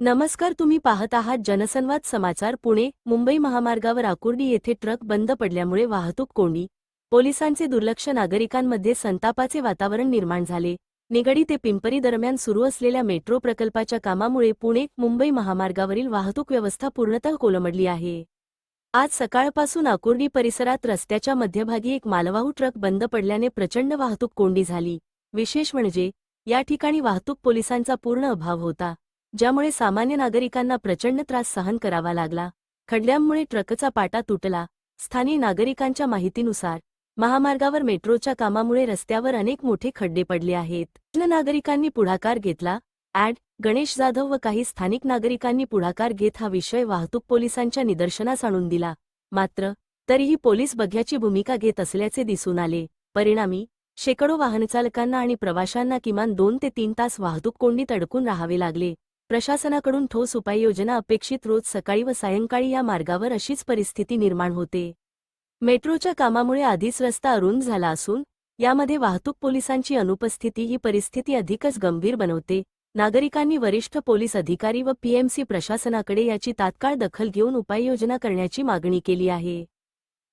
नमस्कार तुम्ही पाहत आहात जनसंवाद समाचार पुणे मुंबई महामार्गावर आकुर्डी येथे ट्रक बंद पडल्यामुळे वाहतूक कोंडी. पोलिसांचे दुर्लक्ष नागरिकांमध्ये संतापाचे वातावरण निर्माण झाले. निगडी ते पिंपरी दरम्यान सुरू असलेल्या मेट्रो प्रकल्पाच्या कामामुळे पुणे मुंबई महामार्गावरील वाहतूक व्यवस्था पूर्णतः कोलमडली आहे. आज सकाळपासून आकुर्डी परिसरात रस्त्याच्या मध्यभागी एक मालवाहू ट्रक बंद पडल्याने प्रचंड वाहतूक कोंडी झाली. विशेष म्हणजे या ठिकाणी वाहतूक पोलिसांचा पूर्ण अभाव होता. ज्यामुळे सामान्य नागरिकांना प्रचंड त्रास सहन करावा लागला. खड्ड्यांमुळे ट्रकचा पाटा तुटला. स्थानिक नागरिकांच्या माहितीनुसार महामार्गावर मेट्रोच्या कामामुळे रस्त्यावर अनेक मोठे खड्डे पडले आहेत. नागरिकांनी पुढाकार घेतला. ॲड गणेश जाधव व काही स्थानिक नागरिकांनी पुढाकार घेत हा विषय वाहतूक पोलिसांच्या निदर्शनास आणून दिला. मात्र तरीही पोलीस बघ्याची भूमिका घेत असल्याचे दिसून आले. परिणामी शेकडो वाहनचालकांना आणि प्रवाशांना किमान दोन ते तीन तास वाहतूक कोंडीत अडकून राहावे लागले. प्रशासनाकडून ठोस उपाययोजना अपेक्षित रोज सकाळी व सायंकाळी या मार्गावर अशीच परिस्थिती निर्माण होते. मेट्रोच्या कामामुळे आधीच रस्ता अरुंद झाला असून यामध्ये वाहतूक पोलिसांची अनुपस्थिती ही परिस्थिती अधिकच गंभीर बनवते. नागरिकांनी वरिष्ठ पोलीस अधिकारी व पीएमसी प्रशासनाकडे याची तात्काळ दखल घेऊन उपाययोजना करण्याची मागणी केली आहे.